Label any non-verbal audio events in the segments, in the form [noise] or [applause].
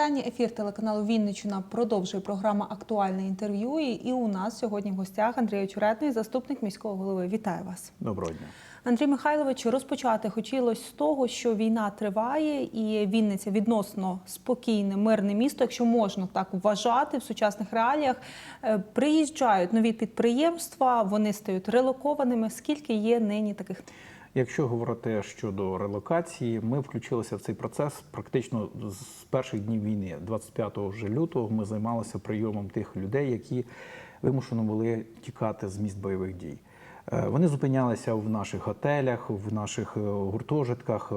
вітання. Ефір телеканалу Вінниччина продовжує програма Актуальне інтерв'ю. І, у нас сьогодні в гостях Андрій Очеретний, заступник міського голови. Вітаю вас. Доброго дня. Андрій Михайлович, розпочати хотілося з того, що війна триває, і Вінниця відносно спокійне, мирне місто, якщо можна так вважати в сучасних реаліях. Е, Приїжджають нові підприємства, вони стають релокованими. Скільки є нині таких? Якщо говорити щодо релокації, ми включилися в цей процес практично з перших днів війни. 25 вже лютого ми займалися прийомом тих людей, які вимушено були тікати з міст бойових дій. Е, Вони зупинялися в наших готелях, в наших е, гуртожитках,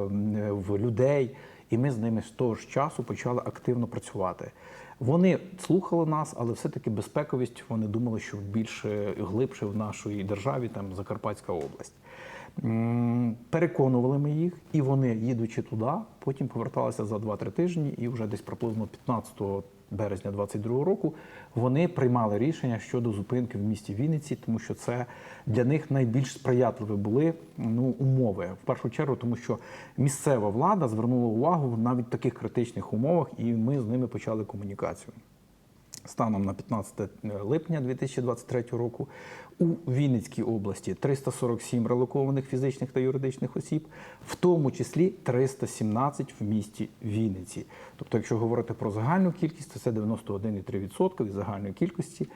в людей, і ми з ними з того ж часу почали активно працювати. Вони слухали нас, але все-таки безпековість вони думали, що більше глибше в нашій державі, там Закарпатська область. Переконували ми їх, і вони, їдучи туди, потім поверталися за 2-3 тижні, і вже десь приблизно 15 березня 22 року вони приймали рішення щодо зупинки в місті Вінниці, тому що це для них найбільш сприятливі були ну, умови. В першу чергу, тому що місцева влада звернула увагу навіть в таких критичних умовах, і ми з ними почали комунікацію. Станом на 15 липня 2023 року у Вінницькій області 347 релокованих фізичних та юридичних осіб, в тому числі 317 в місті Вінниці. Тобто, якщо говорити про загальну кількість, то це 91,3% від загальної кількості.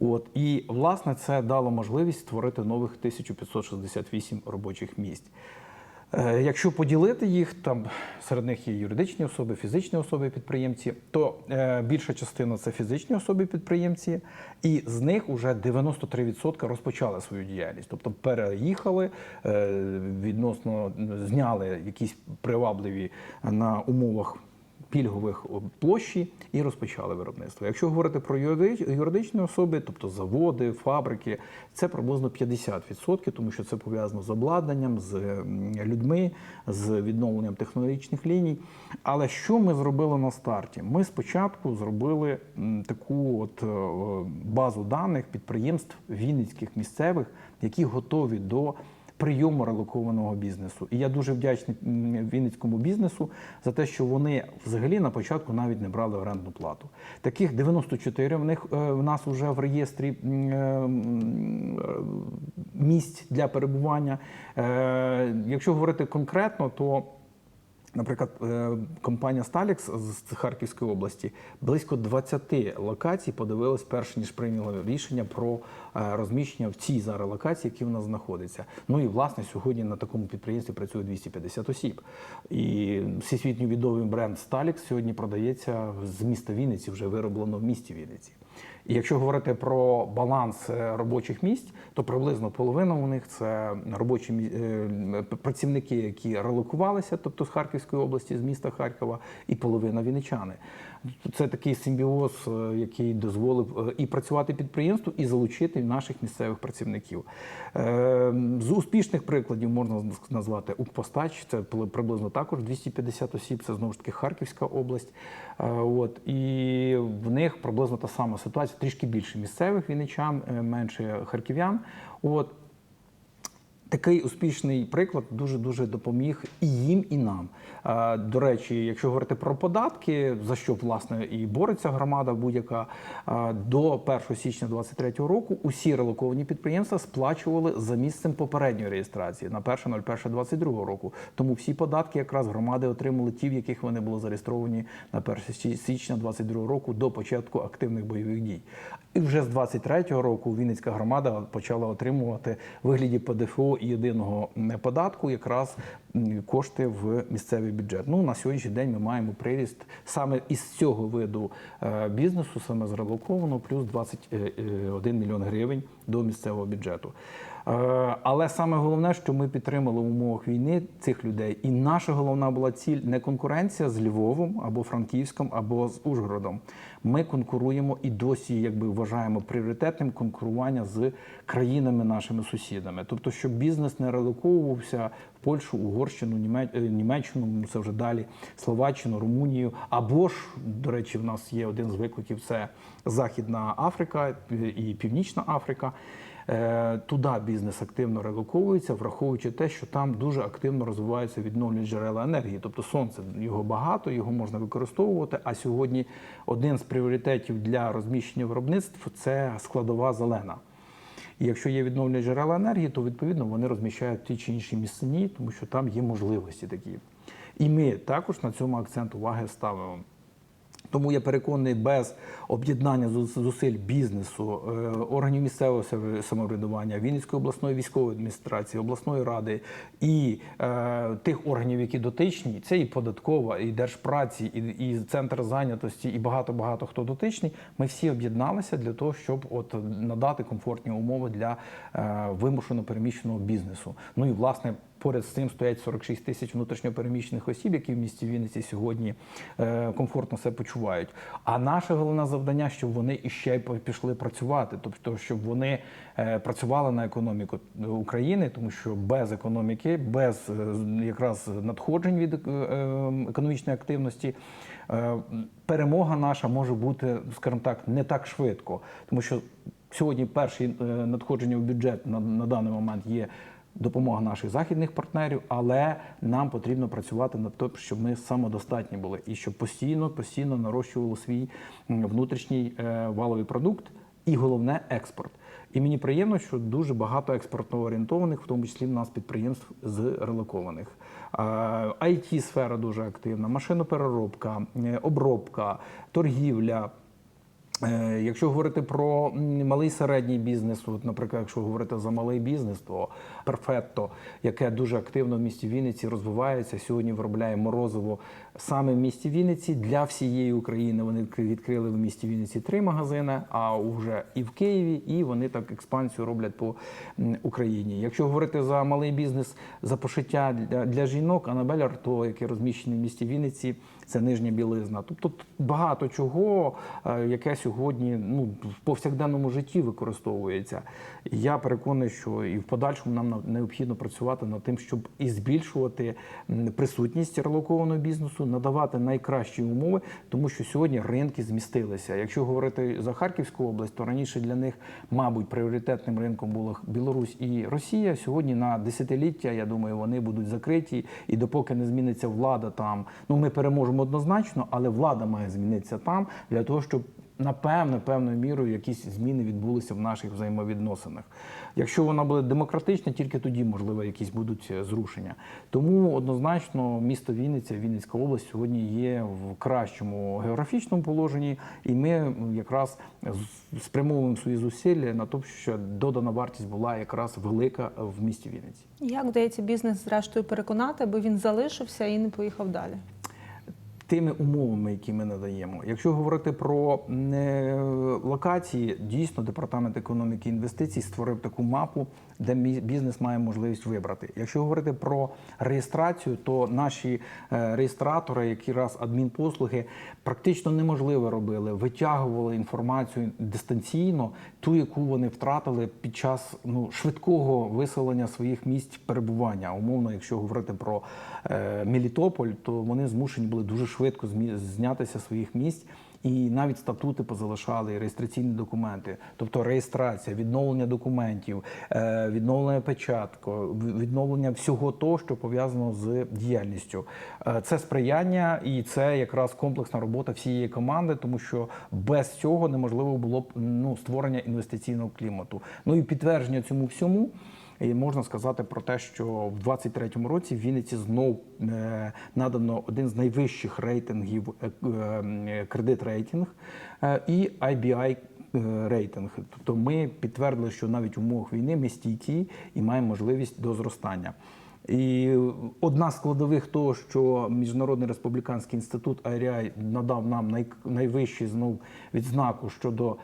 От і власне це дало можливість створити нових 1568 робочих місць. Е, Якщо поділити їх, там серед них є юридичні особи, фізичні особи підприємці, то е, більша частина це фізичні особи підприємці, і з них вже 93% розпочали свою діяльність, тобто переїхали е, відносно зняли якісь привабливі на умовах пільгових площі і розпочали виробництво. Якщо говорити про юридичні особи, тобто заводи, фабрики, це приблизно 50%, тому що це пов'язано з обладнанням, з людьми, з відновленням технологічних ліній. Але що ми зробили на старті? Ми спочатку зробили таку от е, базу даних підприємств вінницьких місцевих, які готові до прийому релокованого бізнесу. І я дуже вдячний вінницькому бізнесу за те, що вони взагалі на початку навіть не брали орендну плату. Таких 94 в них е, в нас вже в реєстрі е, е, місць для перебування. Якщо говорити конкретно, то Наприклад, е, компанія Сталікс з Харківської області близько 20 локацій подивилась перш ніж прийняли рішення про е, розміщення в цій зараз локації, які в нас знаходяться. Ну і власне сьогодні на такому підприємстві працює 250 осіб. І всесвітньо відомий бренд Сталікс сьогодні продається з міста Вінниці, вже вироблено в місті Вінниці. І якщо говорити про баланс е, робочих місць, то приблизно половина у них це робочі е, працівники, які релокувалися, тобто з Харківської області, з міста Харкова, і половина вінничани. Це такий симбіоз, е, який дозволив е, і працювати підприємству, і залучити наших місцевих працівників. Е, З успішних прикладів можна назвати Укрпостач, це приблизно також 250 осіб, це знову ж таки Харківська область. От і в них приблизно та сама ситуація, трішки більше місцевих вінничан, е, менше харків'ян. От Такий успішний приклад дуже дуже допоміг і їм, і нам. До речі, якщо говорити про податки, за що власне і бореться громада будь-яка до 1 січня 2023 року, усі релоковані підприємства сплачували за місцем попередньої реєстрації на 1.01.22 року. Тому всі податки якраз громади отримали ті, в яких вони були зареєстровані на 1 січня 2022 року до початку активних бойових дій. І вже з 23-го року Вінницька громада почала отримувати вигляді ПДФО єдиного податку якраз кошти в місцевий бюджет. Ну на сьогоднішній день ми маємо приріст саме із цього виду е, бізнесу, саме з релокованого, плюс 21 мільйон гривень до місцевого бюджету. Е, Але саме головне, що ми підтримали в умовах війни цих людей, і наша головна була ціль не конкуренція з Львовом або Франківськом, або з Ужгородом. Ми конкуруємо і досі, якби вважаємо пріоритетним конкурування з країнами нашими сусідами. Тобто, щоб бізнес не релоковувався в Польщу, Угорщину, е, Німеччину, ну, це вже далі Словаччину, Румунію. Або ж, до речі, в нас є один з викликів: це Західна Африка і Північна Африка. Е, Туди бізнес активно релоковується, враховуючи те, що там дуже активно розвиваються відновлювані джерела енергії. Тобто сонце його багато, його можна використовувати. А сьогодні один з пріоритетів для розміщення виробництв це складова зелена. І якщо є відновлені джерела енергії, то відповідно вони розміщають ті чи інші місцині, тому що там є можливості такі. І ми також на цьому акцент уваги ставимо. Тому я переконаний, без об'єднання зусиль бізнесу, е, органів місцевого самоврядування, Вінницької обласної військової адміністрації, обласної ради і е, тих органів, які дотичні, це і податкова, і держпраці, і, і центр зайнятості, і багато багато хто дотичний. Ми всі об'єдналися для того, щоб от надати комфортні умови для е, вимушено переміщеного бізнесу. Ну і власне. Поряд з цим стоять 46 тисяч внутрішньопереміщених осіб, які в місті Вінниці сьогодні е, комфортно себе почувають. А наше головне завдання, щоб вони іще пішли працювати, тобто щоб вони е, працювали на економіку України, тому що без економіки, без е, якраз надходжень від е, е, економічної активності. Перемога наша може бути, скажімо так, не так швидко, тому що сьогодні перші надходження в бюджет на, на даний момент є допомога наших західних партнерів, але нам потрібно працювати над тим, щоб ми самодостатні були і щоб постійно, постійно нарощували свій внутрішній е, валовий продукт і головне експорт. І мені приємно, що дуже багато експортно орієнтованих, в тому числі в нас підприємств з релокованих. it сфера дуже активна, машинопереробка, е, обробка, торгівля. Е, Якщо говорити про малий середній бізнес, от, наприклад, якщо говорити за малий бізнес, то Перфетто, яке дуже активно в місті Вінниці розвивається, сьогодні виробляє морозиво саме в місті Вінниці для всієї України. Вони відкри- відкрили в місті Вінниці три магазини, а вже і в Києві, і вони так експансію роблять по Україні. Якщо говорити за малий бізнес, за пошиття для жінок, Анабель Арто, яке розміщене в місті Вінниці, це нижня білизна. Тобто багато чого, е, яке сьогодні ну, в повсякденному житті використовується. Я переконаний, що і в подальшому нам на- необхідно працювати над тим, щоб і збільшувати присутність релокованого бізнесу, надавати найкращі умови, тому що сьогодні ринки змістилися. Якщо говорити за Харківську область, то раніше для них, мабуть, пріоритетним ринком була Білорусь і Росія. Сьогодні на десятиліття, я думаю, вони будуть закриті. І допоки не зміниться влада там, ну ми переможемо однозначно, але влада має змінитися там для того, щоб напевно, певною мірою якісь зміни відбулися в наших взаємовідносинах. Якщо вона буде демократична, тільки тоді, можливо, якісь будуть е, зрушення. Тому однозначно місто Вінниця, Вінницька область сьогодні є в кращому географічному положенні, і ми якраз спрямовуємо свої зусилля на те, що додана вартість була якраз велика в місті Вінниці. Як вдається бізнес зрештою переконати, аби він залишився і не поїхав далі? Тими умовами, які ми надаємо. Якщо говорити про е, локації, дійсно департамент економіки і інвестицій створив таку мапу, де бізнес має можливість вибрати. Якщо говорити про реєстрацію, то наші е, реєстратори, які раз адмінпослуги, практично неможливо робили, витягували інформацію дистанційно, ту, яку вони втратили під час ну, швидкого виселення своїх місць перебування. Умовно, якщо говорити про Мелітополь, то вони змушені були дуже швидко знятися своїх місць. І навіть статути позалишали, реєстраційні документи, тобто реєстрація, відновлення документів, е, відновлення печатку, відновлення всього того, що пов'язано з діяльністю. Е, Це сприяння і це якраз комплексна робота всієї команди, тому що без цього неможливо було б ну, створення інвестиційного клімату. Ну і підтвердження цьому всьому. І можна сказати про те, що в 23-му році в Вінниці знов е, надано один з найвищих рейтингів е, е, кредит рейтинг і IBI рейтинг. Тобто ми підтвердили, що навіть в умовах війни ми стійкі і маємо можливість до зростання. І одна з складових того, що Міжнародний республіканський інститут IRI надав нам най, знов відзнаку щодо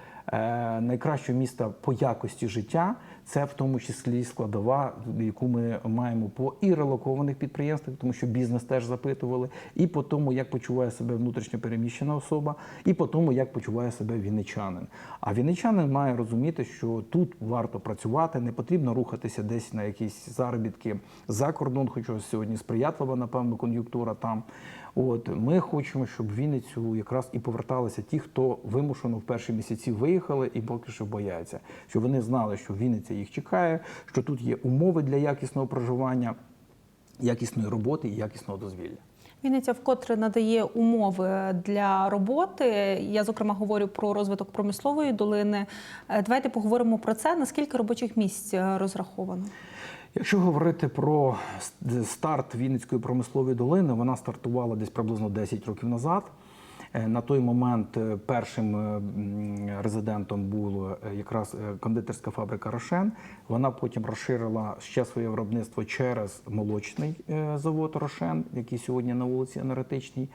найкращого міста по якості життя, це в тому числі складова, яку ми маємо по і релокованих підприємствах, тому що бізнес теж запитували, і по тому, як почуває себе внутрішньо переміщена особа, і по тому, як почуває себе вінничанин. А вінничанин має розуміти, що тут варто працювати, не потрібно рухатися десь на якісь заробітки за кордон, хоча сьогодні сприятлива, напевно, кон'юнктура там. От ми хочемо, щоб в Вінницю якраз і поверталися ті, хто вимушено в перші місяці виїхали і поки що бояться, щоб вони знали, що Вінниця їх чекає, що тут є умови для якісного проживання, якісної роботи і якісного дозвілля. Вінниця вкотре надає умови для роботи. Я зокрема говорю про розвиток промислової долини. Е, Давайте поговоримо про це. Наскільки робочих місць е, розраховано? Якщо говорити про старт Вінницької промислової долини, вона стартувала десь приблизно 10 років назад. Е, На той момент е, першим е, резидентом була якраз кондитерська фабрика Рошен. Вона потім розширила ще своє виробництво через молочний завод Рошен, який сьогодні на вулиці Енергетичній.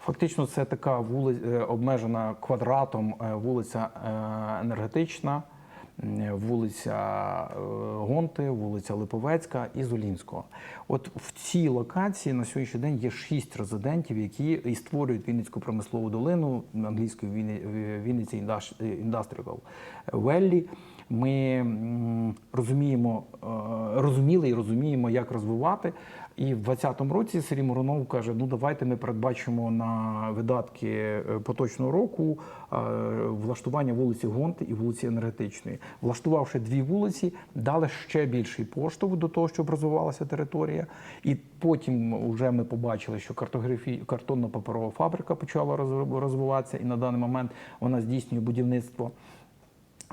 Фактично, це така вулиця обмежена квадратом вулиця Енергетична. Вулиця е, Гонти, вулиця Липовецька і Золінського. От в цій локації на сьогоднішній день є шість резидентів, які і створюють Вінницьку промислову долину англійською Вінни- Вінниці Industrial Valley. Ми розуміємо, е, розуміли і розуміємо, як розвивати. І в 2020 році Сергій Миронов каже: ну давайте ми передбачимо на видатки е, поточного року е, влаштування вулиці Гонти і вулиці Енергетичної. Влаштувавши дві вулиці, дали ще більший поштовх до того, щоб розвивалася територія. І потім вже ми побачили, що картонно-паперова фабрика почала роз- розвиватися, і на даний момент вона здійснює будівництво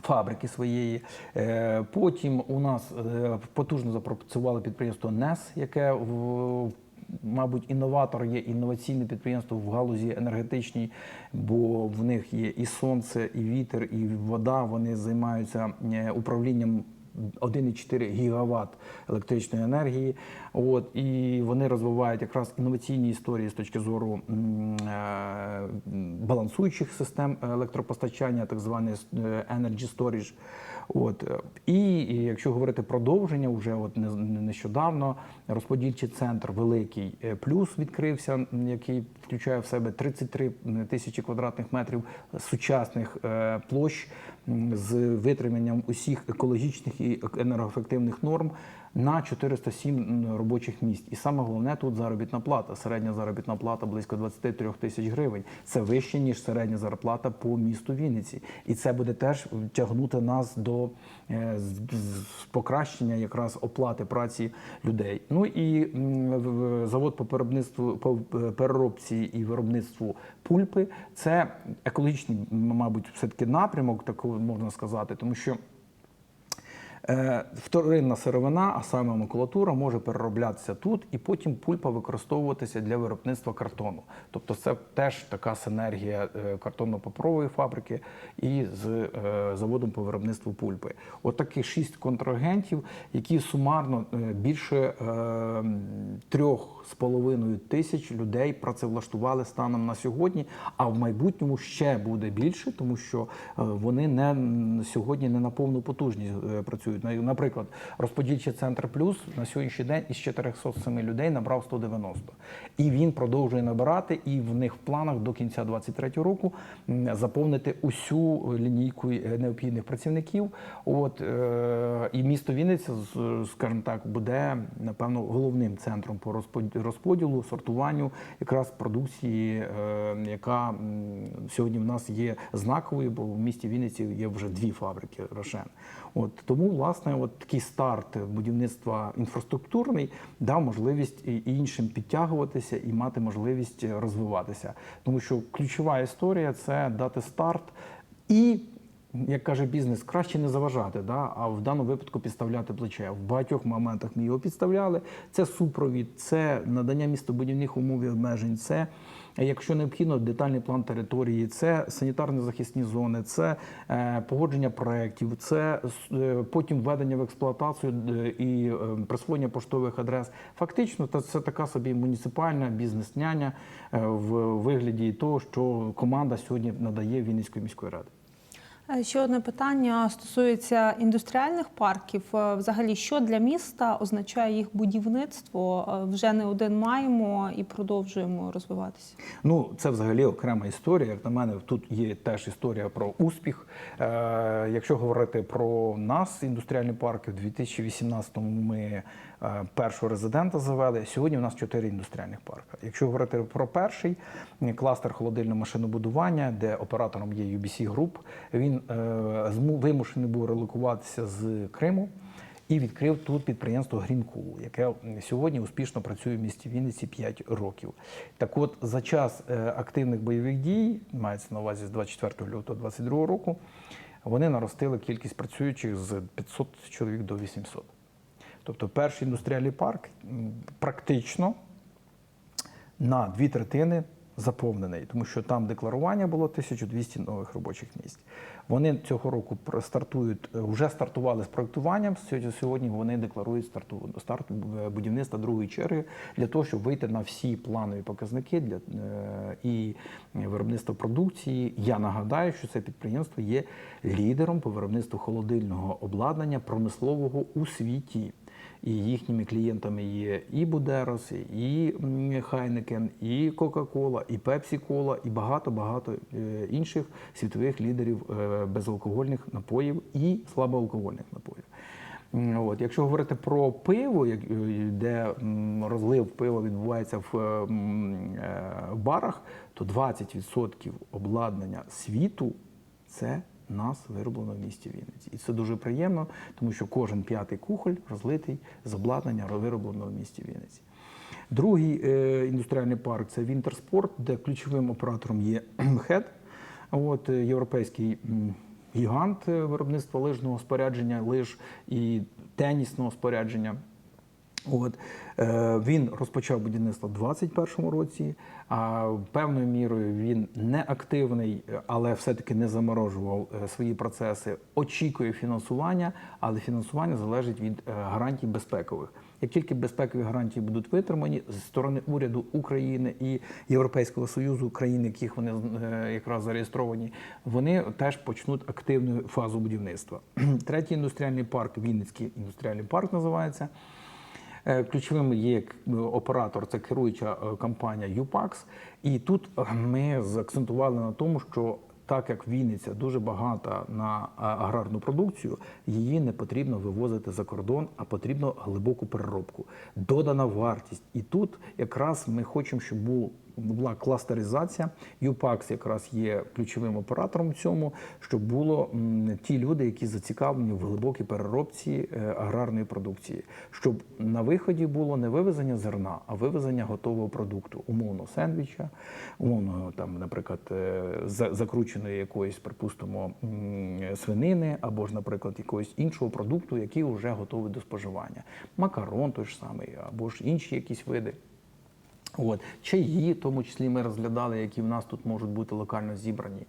фабрики своєї. Е, Потім у нас е, потужно запрацювало підприємство НЕС, яке в Мабуть, інноватор є інноваційне підприємство в галузі енергетичній, бо в них є і сонце, і вітер, і вода. Вони займаються е, управлінням 1,4 гігаватт електричної енергії. От і вони розвивають якраз інноваційні історії з точки зору е, балансуючих систем електропостачання, так званий е, energy storage. От. І, якщо говорити продовження, вже от не- не- нещодавно розподільчий центр великий е, плюс відкрився, який включає в себе 33 тисячі квадратних метрів сучасних е, площ з витриманням усіх екологічних і енергоефективних норм на 407 робочих місць. І саме головне тут заробітна плата. Середня заробітна плата близько 23 тисяч гривень. Це вище ніж середня зарплата по місту Вінниці, і це буде теж тягнути нас до е, покращення якраз оплати праці людей. Ну і завод по виробництву по е, переробці і виробництву пульпи це екологічний, мабуть, все таки напрямок, так можна сказати, тому що. Е, Вторинна сировина, а саме макулатура, може перероблятися тут, і потім пульпа використовуватися для виробництва картону. Тобто, це теж така синергія е, картонно-паперової фабрики і з е, заводом по виробництву пульпи. От шість контрагентів, які сумарно більше трьох з половиною тисяч людей працевлаштували станом на сьогодні. А в майбутньому ще буде більше, тому що е, вони не сьогодні не на повну потужність е, працюють. Наприклад, розподільчий центр плюс на сьогоднішній день із 407 людей набрав 190. І він продовжує набирати, і в них в планах до кінця 2023 року заповнити усю лінійку е, необхідних працівників. От і місто Вінниця, скажімо так, буде напевно головним центром по розпод- розподілу, сортуванню якраз продукції, е, яка сьогодні в нас є знаковою, бо в місті Вінниці є вже дві фабрики Рошен. От тому, власне, от такий старт будівництва інфраструктурний дав можливість і іншим підтягуватися і мати можливість розвиватися. Тому що ключова історія це дати старт і. Як каже бізнес, краще не заважати, да? а в даному випадку підставляти плече. В багатьох моментах ми його підставляли. Це супровід, це надання містобудівних умов і обмежень, це, якщо необхідно, детальний план території, це санітарно захисні зони, це е, погодження проєктів, це е, потім введення в експлуатацію е, і присвоєння поштових адрес. Фактично, це така собі муніципальна бізнес-няня в вигляді того, що команда сьогодні надає Вінницької міської ради. Е, Ще одне питання стосується індустріальних парків. Е, Взагалі, що для міста означає їх будівництво? Е, Вже не один маємо і продовжуємо розвиватися. Ну, це взагалі окрема історія. Як на мене, тут є теж історія про успіх. Якщо говорити про нас, індустріальні парки, в 2018-му ми першого резидента завели. Сьогодні у нас чотири індустріальних парки. Якщо говорити про перший кластер холодильного машинобудування, де оператором є UBC Group, він е, вимушений був релокуватися з Криму і відкрив тут підприємство Грінкул, яке сьогодні успішно працює в місті Вінниці 5 років. Так от, за час е, активних бойових дій, мається на увазі з 24 лютого 22 року, вони наростили кількість працюючих з 500 чоловік до 800. Тобто перший індустріальний парк практично на дві третини заповнений, тому що там декларування було 1200 нових робочих місць. Вони цього року стартують, е, вже стартували з проектуванням. Сьогодні- Сьогодні вони декларують старту, старт е, будівництва другої черги для того, щоб вийти на всі планові показники для е, і виробництва продукції. Я нагадаю, що це підприємство є лідером по виробництву холодильного обладнання промислового у світі. І їхніми клієнтами є і Будерос, і Хайнекен, і Кока-Кола, і Пепсі-Кола, і багато-багато е, інших світових лідерів е, безалкогольних напоїв і слабоалкогольних напоїв. От, якщо говорити про пиво, е, де розлив пива відбувається в, барах, то 20% обладнання світу це нас вироблено в місті Вінниці. І це дуже приємно, тому що кожен п'ятий кухоль розлитий з обладнання вироблено в місті Вінниці. Другий е, індустріальний парк це Вінтерспорт, де ключовим оператором є [clears throat] ХЕД, от, е, європейський гігант е, виробництва лижного спорядження, лиж і тенісного спорядження. От е, він розпочав будівництво в 2021 році. А певною мірою він не активний, але все-таки не заморожував е, свої процеси. Очікує фінансування, але фінансування залежить від е, гарантій безпекових. Як тільки безпекові гарантії будуть витримані з сторони уряду України і Європейського союзу, країн, яких вони е, якраз зареєстровані, вони теж почнуть активну фазу будівництва. [clears throat] Третій індустріальний парк, Вінницький індустріальний парк називається. Е, Ключовим є оператор, це керуюча е, компанія ЮПАКС. І тут е, ми заакцентували на тому, що так як Вінниця дуже багата на е, аграрну продукцію, її не потрібно вивозити за кордон, а потрібно глибоку переробку, додана вартість. І тут якраз ми хочемо, щоб був була кластеризація. ЮПАКС якраз є ключовим оператором в цьому, щоб було ті люди, які зацікавлені в глибокій переробці е, аграрної продукції, щоб на виході було не вивезення зерна, а вивезення готового продукту, умовно сендвіча, умовно там, наприклад, е, закрученої якоїсь, припустимо, свинини, або ж, наприклад, якогось іншого продукту, який вже готовий до споживання. Макарон той ж самий, або ж інші якісь види. От чаї, в тому числі ми розглядали, які в нас тут можуть бути локально зібрані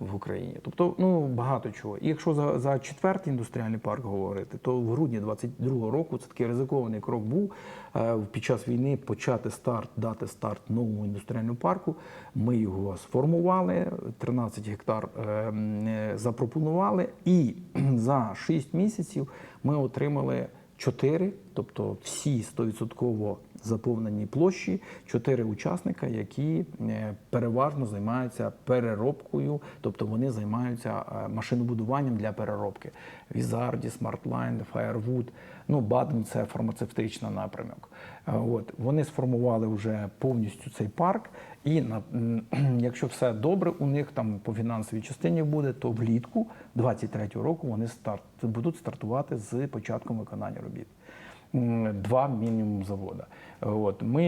в Україні. Тобто, ну багато чого. І якщо за, за четвертий індустріальний парк говорити, то в грудні 22-го року це такий ризикований крок був е, під час війни почати старт, дати старт новому індустріальному парку. Ми його сформували, 13 гектар е, е, запропонували, і [clears throat] за 6 місяців ми отримали. Чотири, тобто всі 100% заповнені площі, чотири учасника, які е, переважно займаються переробкою, тобто вони займаються е, машинобудуванням для переробки. Візарді, Смартлайн, Firewood, ну Баден це фармацевтичний напрямок. Е, От вони сформували вже повністю цей парк, і на [clears throat] якщо все добре, у них там по фінансовій частині буде, то влітку 23-го року вони старт будуть стартувати з початком виконання робіт. Два мінімум завода. От ми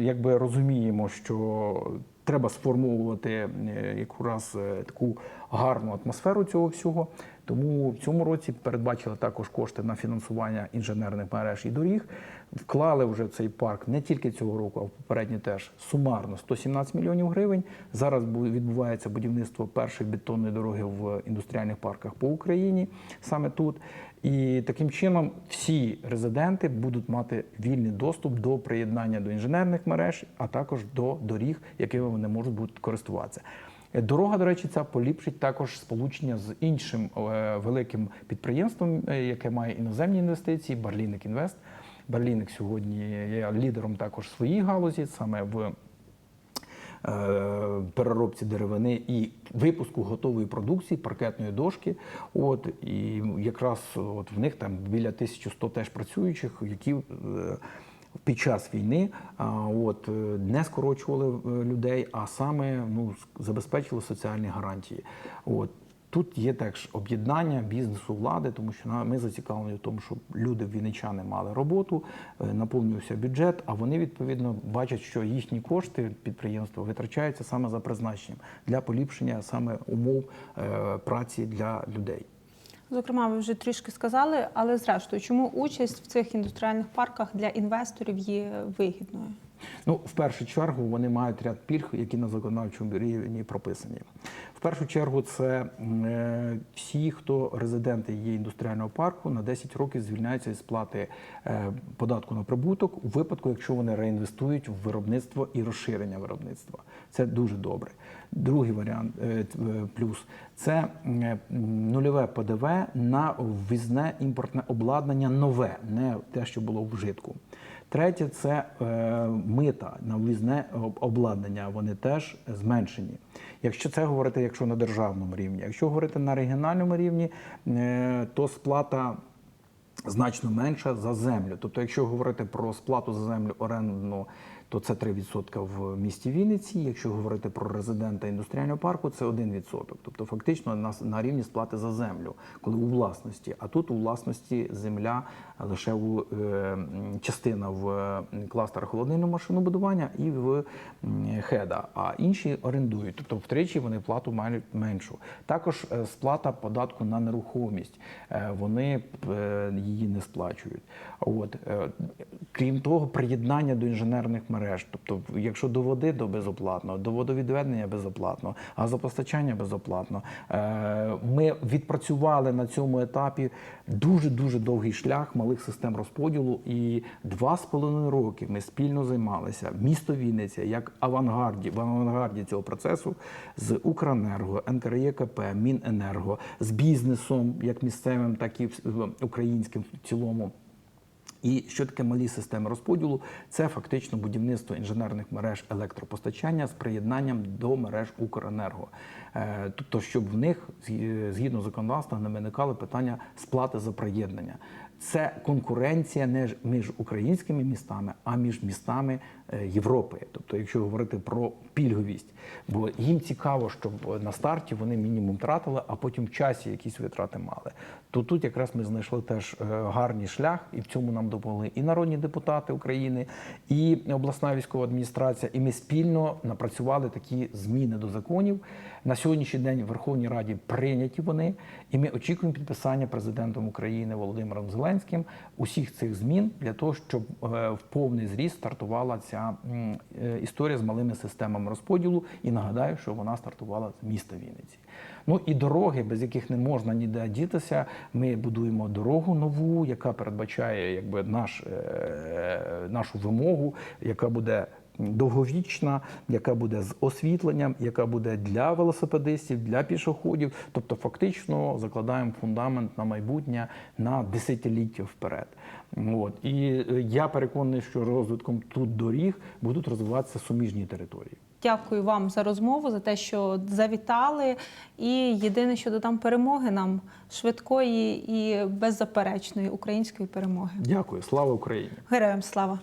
якби розуміємо, що треба сформовувати е, якраз е, таку гарну атмосферу цього всього. Тому в цьому році передбачили також кошти на фінансування інженерних мереж і доріг. Вклали вже цей парк не тільки цього року, а в попередній теж сумарно 117 мільйонів гривень. Зараз відбувається будівництво першої бетонної дороги в індустріальних парках по Україні, саме тут. І таким чином всі резиденти будуть мати вільний доступ до приєднання до інженерних мереж, а також до доріг, якими вони можуть бути користуватися. Е, Дорога, до речі, ця поліпшить також сполучення з іншим е, великим підприємством, е, яке має іноземні інвестиції, Барліник Інвест. Барліник сьогодні є лідером також своїй галузі, саме в переробці деревини і випуску готової продукції, паркетної дошки. От і якраз от в них там біля 1100 теж працюючих, які е, під час війни от, е, не скорочували е, людей, а саме ну, забезпечили соціальні гарантії. От. Тут є теж об'єднання бізнесу влади, тому що ми зацікавлені в тому, щоб люди вінничани мали роботу, е, наповнювався бюджет, а вони відповідно бачать, що їхні кошти підприємства витрачаються саме за призначенням для поліпшення саме умов е, праці для людей. Зокрема, ви вже трішки сказали, але зрештою, чому участь в цих індустріальних парках для інвесторів є вигідною? Ну, в першу чергу вони мають ряд пільг, які на законодавчому рівні прописані. В першу чергу, це е, всі, хто резиденти є індустріального парку, на 10 років звільняються із сплати е, податку на прибуток у випадку, якщо вони реінвестують в виробництво і розширення виробництва. Це дуже добре. Другий варіант е, плюс це нульове ПДВ на ввізне імпортне обладнання нове, не те, що було в вжитку. Третє це е, мита на ввізне обладнання. Вони теж зменшені. Якщо це говорити, якщо на державному рівні, якщо говорити на регіональному рівні, е, то сплата. Значно менша за землю. Тобто, якщо говорити про сплату за землю орендну, то це 3% в місті Вінниці. Якщо говорити про резидента індустріального парку, це 1%. Тобто, фактично на, на рівні сплати за землю, коли у власності. А тут у власності земля лише в е, частина в кластерах холодильного машинобудування і в хеда, а інші орендують. Тобто втричі вони плату мають меншу. Також е, сплата податку на нерухомість. Е, Вони її не сплачують. От крім того, приєднання до інженерних мереж. Тобто, якщо до води, то безоплатно, до водовідведення безоплатно, газопостачання безоплатно. Ми відпрацювали на цьому етапі дуже дуже довгий шлях малих систем розподілу. І два з половиною роки ми спільно займалися. Місто Вінниця як авангарді в авангарді цього процесу з Укренерго, НКРЄКП, Міненерго, з бізнесом, як місцевим, так і українським в цілому. І що таке малі системи розподілу? Це фактично будівництво інженерних мереж електропостачання з приєднанням до мереж Укренерго. Е, Тобто, щоб в них згідно законодавства не виникали питання сплати за приєднання. Це конкуренція не між українськими містами, а між містами е, Європи. Тобто, якщо говорити про пільговість, бо їм цікаво, щоб на старті вони мінімум тратили, а потім в часі якісь витрати мали. То тут якраз ми знайшли теж е, гарний шлях, і в цьому нам допомогли і народні депутати України, і обласна військова адміністрація. І ми спільно напрацювали такі зміни до законів. На сьогоднішній день в Верховній Раді прийняті вони, і ми очікуємо підписання президентом України Володимиром Зеленським усіх цих змін для того, щоб е, в повний зріст стартувала ця е, історія з малими системами розподілу. І нагадаю, що вона стартувала з міста Вінниці. Ну і дороги, без яких не можна ніде дітися. Ми будуємо дорогу нову, яка передбачає якби наш, е, нашу вимогу, яка буде. Довговічна, яка буде з освітленням, яка буде для велосипедистів, для пішоходів. Тобто, фактично закладаємо фундамент на майбутнє на десятиліття вперед. От і е, я переконаний, що розвитком тут доріг будуть розвиватися суміжні території. Дякую вам за розмову, за те, що завітали. І єдине, що додам перемоги нам швидкої і беззаперечної української перемоги. Дякую, слава Україні! Героям слава!